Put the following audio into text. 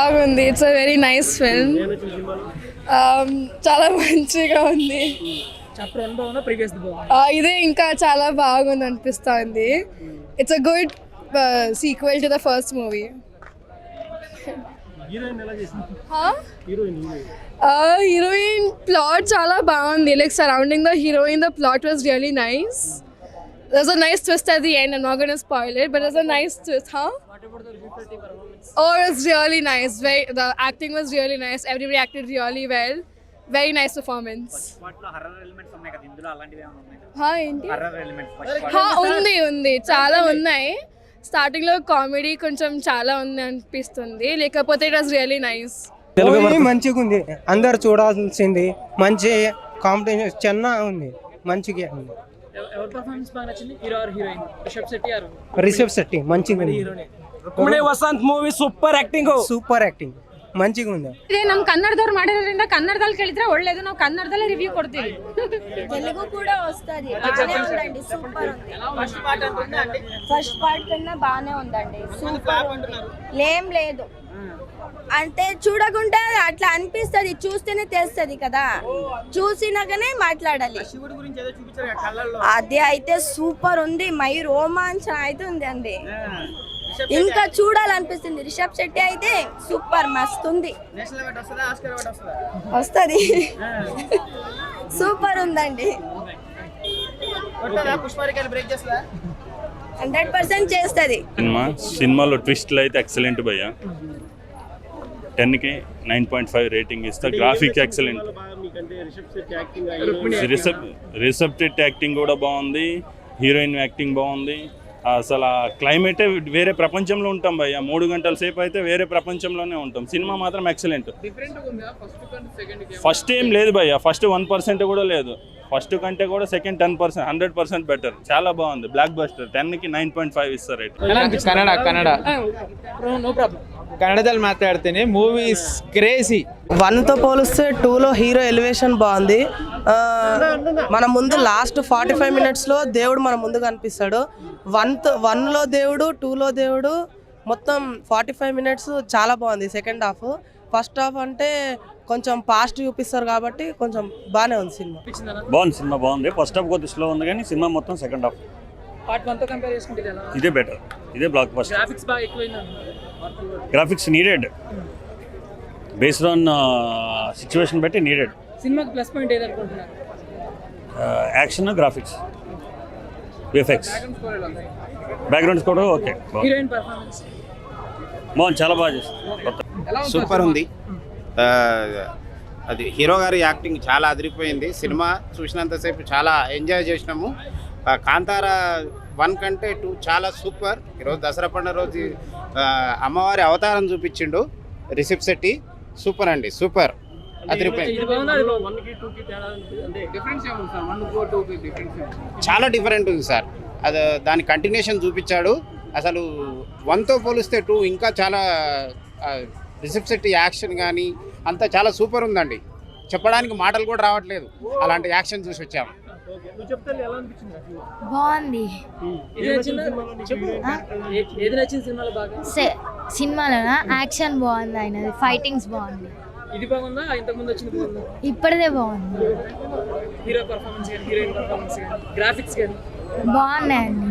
బాగుంది. It's a very nice film చాలా మంచిగా ఉంది. ఇదే ఇంకా చాలా బాగుంది అనిపిస్తుంది. It's a good sequel to the first movie heroine plot చాలా బాగుంది. Like surrounding the heroine the plot was really nice There's a nice twist at the end. I'm not going to spoil it, but there's a nice twist, huh? Oh, it's really nice. Very, the acting was really nice. Everybody acted really well. Horror elements హా, ఉంది ఉంది చాలా ఉన్నాయి స్టార్టింగ్లో comedy కొంచెం చాలా ఉంది అనిపిస్తుంది లేకపోతే ఇట్ వాస్ రియలీ నైస్ మంచిగా ఉంది అందరు చూడాల్సింది మంచి కాంపిటీషన్ చిన్న ఉంది మంచిగా ఉంది ఎవరి పర్ఫార్మెన్స్ బాగా నచ్చింది hero or heroine Rishab Shetty or Rishab Shetty మంచిగా ఉంది Rukmini Vasanth movie super acting super acting ಮಂಚಿಗೆ ఉంది ಇದೇ ನಮ್ಮ ಕನ್ನಡದವ್ರು ಮಾಡಿರೋದ್ರಿಂದ ಕನ್ನಡದಲ್ಲಿ ಕೇಳಿದ್ರೆ ಒಳ್ಳೇದು ನಾವು ಕನ್ನಡದಲ್ಲೇ ರಿವ್ಯೂ ಕೊಡ್ತೀವಿ తెలుగు కూడా వస్తుంది బాగానే ఉందండి సూపర్ ఉంది ఫస్ట్ పార్ట్ కన్నా బాగానే ఉందండి సూపర్ ఉంది లేం లేదు అంటే చూడకుండా అట్లా అనిపిస్తది చూస్తేనే తెలుస్తుంది కదా. చూసినాకనే మాట్లాడాలి. అది అయితే సూపర్ ఉంది మై రోమాంచం అయితే ఉంది అండి. ఇంకా చూడాలనిపిస్తుంది. రిషబ్ శెట్టి అయితే సూపర్ మస్తు ఉంది. వస్తుంది సూపర్ ఉందండి. హండ్రెడ్ పర్సెంట్ చేస్తుంది. సినిమా? సినిమాలో ట్విస్ట్లు అయితే ఎక్సలెంట్ భయ్య. టెన్కి నైన్ పాయింట్ ఫైవ్ రేటింగ్ ఇస్తా. గ్రాఫిక్ ఎక్సలెంట్ మీకంటే రిషబ్ శెట్టి యాక్టింగ్ రిసెప్ రిసెప్టెడ్ యాక్టింగ్ కూడా బాగుంది. హీరోయిన్ యాక్టింగ్ బాగుంది. అసలు ఆ క్లైమేటే వేరే ప్రపంచంలో ఉంటాం భయ్య. మూడు గంటల సేపు అయితే వేరే ప్రపంచంలోనే ఉంటాం. సినిమా మాత్రం ఎక్సలెంట్ డిఫరెంట్ ఉందా? ఫస్ట్ కంటే సెకండ్ ఫస్ట్ ఏం లేదు భయ్య. ఫస్ట్ వన్ పర్సెంట్ కూడా లేదు. ఫస్ట్ కంటే కూడా second ten percent hundred percent better చాలా బాగుంది బ్లాక్ బస్టర్ టెన్కి నైన్ పాయింట్ ఫైవ్ ఇస్తారు rate Kannada Kannada no problem ಕನ್ನಡದಲ್ಲಿ ಮಾತಾಡ್ತೀನಿ ಮೂವೀಸ್ ಕ್ರೇಜಿ వన్తో పోలిస్తే టూలో హీరో ఎలివేషన్ బాగుంది ఆ, మన ముందు లాస్ట్ ఫార్టీ ఫైవ్ మినిట్స్లో దేవుడు మన ముందు కనిపిస్తాడు వన్ వన్లో దేవుడు టూలో దేవుడు మొత్తం ఫార్టీ ఫైవ్ మినిట్స్ చాలా బాగుంది సెకండ్ హాఫ్ ఫస్ట్ హాఫ్ అంటే కొంచెం పాస్ట్ చూపిస్తారు కాబట్టి కొంచెం బాగానే ఉంది సినిమా. బాగుంది సినిమా బాగుంది. ఫస్ట్ హాఫ్ కొద్ది స్లో ఉంది కానీ సినిమా మొత్తం సెకండ్ హాఫ్ పార్ట్ వన్తో కంపేర్ చేసుకుంటే ఇది బెటర్ ఇదే బ్లాక్ బస్టర్ గ్రాఫిక్స్ బాగా ఎక్కువైంది graphics needed based on situation బట్టి నీడెడ్ సినిమాకి ప్లస్ పాయింట్ ఏది అనుకుంటున్నారు? యాక్షన్ గ్రాఫిక్స్ విఎఫ్ఎక్స్ బ్యాక్గ్రౌండ్స్ కూడా ఓకే హీరోయిన్ పర్ఫార్మెన్స్ బాగుంది చాలా బాగా చేస్తుంది సూపర్ ఉంది? అది హీరో గారి యాక్టింగ్ చాలా అదిరిపోయింది. సినిమా చూసినంతసేపు చాలా ఎంజాయ్ చేసినాము. కాంతార వన్ కంటే టూ చాలా సూపర్. ఈరోజు దసరా పండుగ రోజు అమ్మవారి అవతారం చూపించిండు. రిషబ్ శెట్టి. సూపర్ అండి సూపర్. అదిరిపోయింది. ఇది బాగుందా? అది బాగుంది? వన్కి టూ కి తేడా ఉంది. అంటే డిఫరెన్స్ ఏముంది సార్? వన్ కో టూ కి డిఫరెన్స్ చాలా డిఫరెంట్ ఉంది సార్. అది దాని కంటిన్యూషన్ చూపించాడు. అసలు వన్తో పోలిస్తే టూ ఇంకా చాలా శెట్టి యాక్షన్ కానీ అంతా చాలా సూపర్ ఉందండి. చెప్పడానికి మాటలు కూడా రావట్లేదు. అలాంటి యాక్షన్ చూసి వచ్చాము? బాగుంది. ఏది నచ్చిందా చెప్పు. ఏ- ఏది నచ్చింది సినిమాలో బాగా? సినిమాలో యాక్షన్ బాగుంది ఆయనది. ఫైటింగ్స్ బాగుంది. ఇది బాగుందా? ఇంతకు ముందు వచ్చింది బాగుందా? ఇప్పటిదే బాగుంది. హీరో పర్ఫార్మెన్స్ కానీ హీరోయిన్ పర్ఫార్మెన్స్ కానీ గ్రాఫిక్స్ కానీ. బాగున్నాయండి.